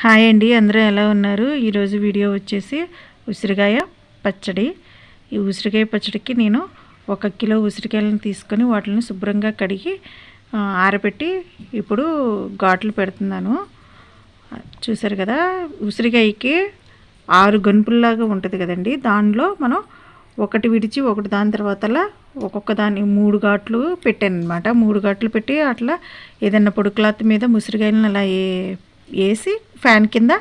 Hi అండి అందరూ ఎలా ఉన్నారు? ఈరోజు వీడియో వచ్చేసి ఉసిరికాయ పచ్చడి. ఈ ఉసిరికాయ పచ్చడికి నేను ఒక కిలో ఉసిరికాయలను తీసుకొని వాటిని శుభ్రంగా కడిగి ఆరబెట్టి ఇప్పుడు ఘాట్లు పెడుతున్నాను. చూసారు కదా ఉసిరికాయకి ఆరు గనుపుల్లాగా ఉంటుంది కదండి. దానిలో మనం ఒకటి విడిచి ఒకటి దాని తర్వాతలా ఒక్కొక్క దాన్ని మూడు ఘాట్లు పెట్టాను అనమాట మూడు ఘాట్లు పెట్టి అట్లా ఏదైనా పొడి క్లాత్ మీద ముసిరికాయలను అలా వేసి ఫ్యాన్ కింద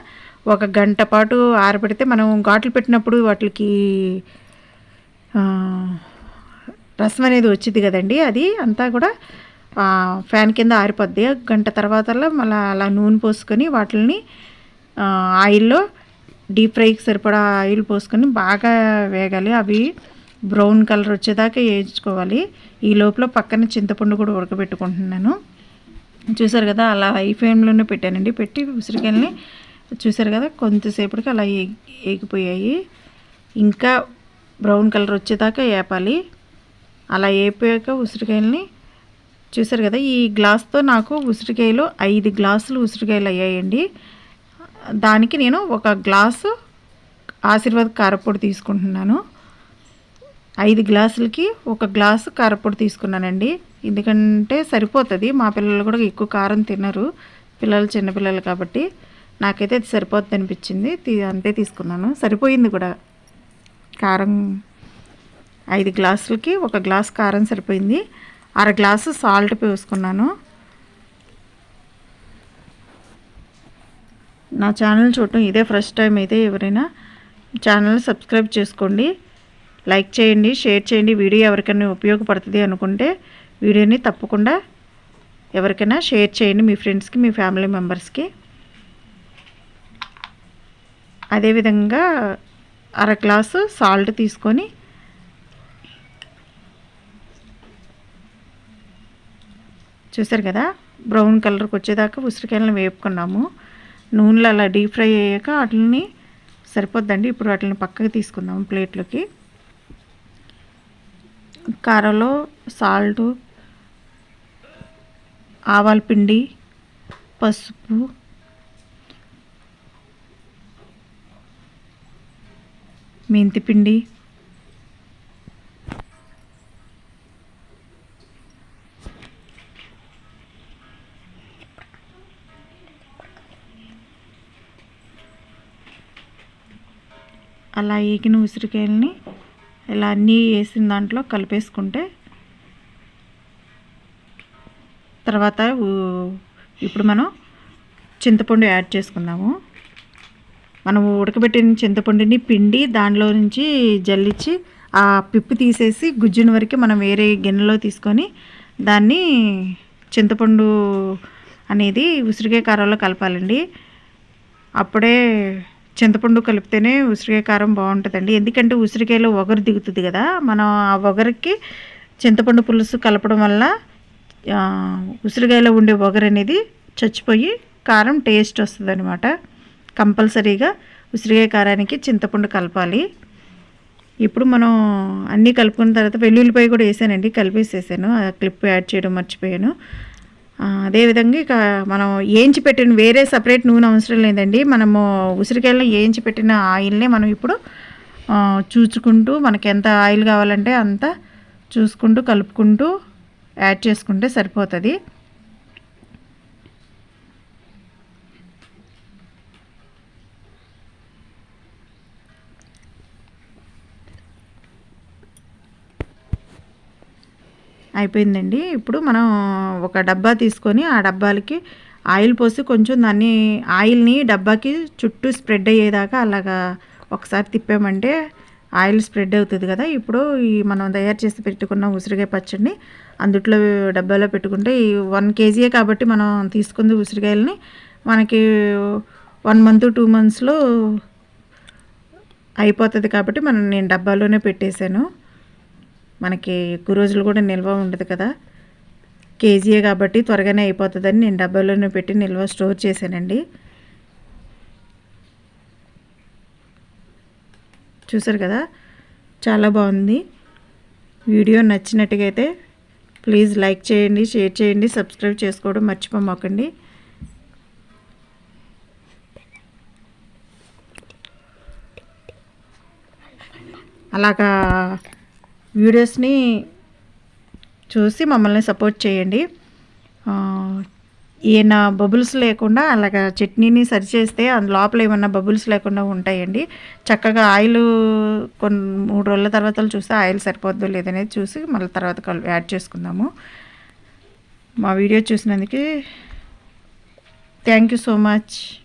ఒక గంట పాటు ఆరబెడితే మనం ఘాట్లు పెట్టినప్పుడు వాటికి రసం అనేది వచ్చింది కదండి. అది అంతా కూడా ఫ్యాన్ కింద ఆరిపోద్ది. గంట తర్వాత మళ్ళీ అలా నూనె పోసుకొని వాటిని ఆయిల్లో డీప్ ఫ్రైకి సరిపడా ఆయిల్ పోసుకొని బాగా వేగాలి. అవి బ్రౌన్ కలర్ వచ్చేదాకా వేయించుకోవాలి. ఈ లోపల పక్కన చింతపండు కూడా ఉడకబెట్టుకుంటున్నాను. చూసారు కదా అలా హై ఫ్లేమ్లోనే పెట్టానండి. పెట్టి ఉసిరికాయలని చూసారు కదా కొంతసేపటికి అలా ఏగిపోయాయి. ఇంకా బ్రౌన్ కలర్ వచ్చేదాకా వేపాలి అలా వేపాక ఉసిరికాయలని చూసారు కదా ఈ గ్లాస్తో నాకు ఉసిరికాయలు ఐదు గ్లాసులు ఉసిరికాయలు అయ్యాయండి. దానికి నేను ఒక గ్లాసు ఆశీర్వాద్ కారపొడి తీసుకుంటున్నాను. ఐదు గ్లాసులకి ఒక గ్లాసు కారపొడి తీసుకున్నానండి. ఎందుకంటే సరిపోతుంది. మా పిల్లలు కూడా ఎక్కువ కారం తినరు. పిల్లలు చిన్నపిల్లలు కాబట్టి నాకైతే అది సరిపోతుంది అనిపించింది. అంతే తీసుకున్నాను. సరిపోయింది కూడా. కారం ఐదు గ్లాసులకి ఒక గ్లాస్ కారం సరిపోయింది. అర గ్లాసు సాల్ట్ పోసుకున్నాను. నా ఛానల్ చూడటం ఇదే ఫస్ట్ టైం అయితే ఎవరైనా ఛానల్ సబ్స్క్రైబ్ చేసుకోండి. లైక్ చేయండి షేర్ చేయండి. వీడియో ఎవరికైనా ఉపయోగపడుతుంది అనుకుంటే వీడియోని తప్పకుండా ఎవరికైనా షేర్ చేయండి మీ ఫ్రెండ్స్కి మీ ఫ్యామిలీ మెంబర్స్కి. అదేవిధంగా అర గ్లాసు సాల్ట్ తీసుకొని చూసారు కదా బ్రౌన్ కలర్కి వచ్చేదాకా ఉసిరికాయలను వేపుకున్నాము. నూనెలో అలా డీప్ ఫ్రై అయ్యాక వాటిని సరిపోద్దండి. ఇప్పుడు వాటిని పక్కకి తీసుకుందాము ప్లేట్లోకి. కారంలో సాల్ట్ ఆవాల పిండి పసుపు మెంతి పిండి అలా ఏగిన ఉసిరికాయలని ఇలా అన్నీ వేసిన దాంట్లో కలిపేసుకుంటే తర్వాత ఇప్పుడు మనం చింతపండు యాడ్ చేసుకుందాము. మనం ఉడకబెట్టిన చింతపండుని పిండి దానిలో నుంచి జల్లించి ఆ పిప్పు తీసేసి గుజ్జుని వరకు మనం వేరే గిన్నెలో తీసుకొని దాన్ని చింతపండు అనేది ఉసిరికాయ కారంలో కలపాలండి. అప్పుడే చింతపండు కలిపితేనే ఉసిరికాయ కారం బాగుంటుందండి. ఎందుకంటే ఉసిరికాయలో ఒగరు దిగుతుంది కదా మనం ఆ ఒగరికి చింతపండు పులుసు కలపడం వల్ల ఉసిరికాయలో ఉండే ఒగరు అనేది చచ్చిపోయి కారం టేస్ట్ వస్తుంది అనమాట కంపల్సరీగా ఉసిరికాయ కారానికి చింతపండు కలపాలి. ఇప్పుడు మనం అన్నీ కలుపుకున్న తర్వాత వెల్లుల్లిపాయ కూడా వేసానండి కలిపేసేసాను. ఆ క్లిప్ యాడ్ చేయడం మర్చిపోయాను. అదేవిధంగా ఇక మనం ఏంచి పెట్టిన వేరే సపరేట్ నూనె అవసరం లేదండి. మనము ఉసిరికాయల్లో ఏంచి పెట్టిన ఆయిల్నే మనం ఇప్పుడు చూచుకుంటూ చూసుకుంటూ మనకి ఎంత ఆయిల్ కావాలంటే అంత చూసుకుంటూ కలుపుకుంటూ యాడ్ చేసుకుంటే సరిపోతుంది. అయిపోయిందండి. ఇప్పుడు మనం ఒక డబ్బా తీసుకొని ఆ డబ్బాలకి ఆయిల్ పోసి కొంచెం దాన్ని ఆయిల్ని డబ్బాకి చుట్టూ స్ప్రెడ్ అయ్యేదాకా అలాగా ఒకసారి తిప్పామంటే ఆయిల్ స్ప్రెడ్ అవుతుంది కదా. ఇప్పుడు ఈ మనం తయారు చేసి పెట్టుకున్న ఉసిరికాయ పచ్చడిని అందుట్లో డబ్బాలో పెట్టుకుంటే ఈ వన్ కేజీయే కాబట్టి మనం తీసుకుంది ఉసిరికాయలని మనకి వన్ మంత్ టూ మంత్స్లో అయిపోతుంది కాబట్టి మనం నేను డబ్బాలోనే పెట్టేశాను. మనకి ఎక్కువ రోజులు కూడా నిల్వ ఉండదు కదా. కేజీయే కాబట్టి త్వరగానే అయిపోతుందని నేను డబ్బాలోనే పెట్టి నిల్వ స్టోర్ చేశానండి. చూసారు కదా? చాలా బాగుంది. వీడియో నచ్చినట్టుగైతే ప్లీజ్ లైక్ చేయండి షేర్ చేయండి సబ్స్క్రైబ్ చేసుకోవడం మర్చిపోమాకండి. అలాగా వీడియోస్ని చూసి మమ్మల్ని సపోర్ట్ చేయండి. ఈయన బబుల్స్ లేకుండా అలాగా చట్నీని సరిచేస్తే అందు లోపల ఏమన్నా బబుల్స్ లేకుండా ఉంటాయండి. చక్కగా ఆయిల్ కొన్ని మూడు రోజుల తర్వాత చూస్తే ఆయిల్ సరిపోద్దో లేదనేది చూసి మళ్ళీ తర్వాత యాడ్ చేసుకుందాము. మా వీడియో చూసినందుకు థ్యాంక్ యూ సో మచ్.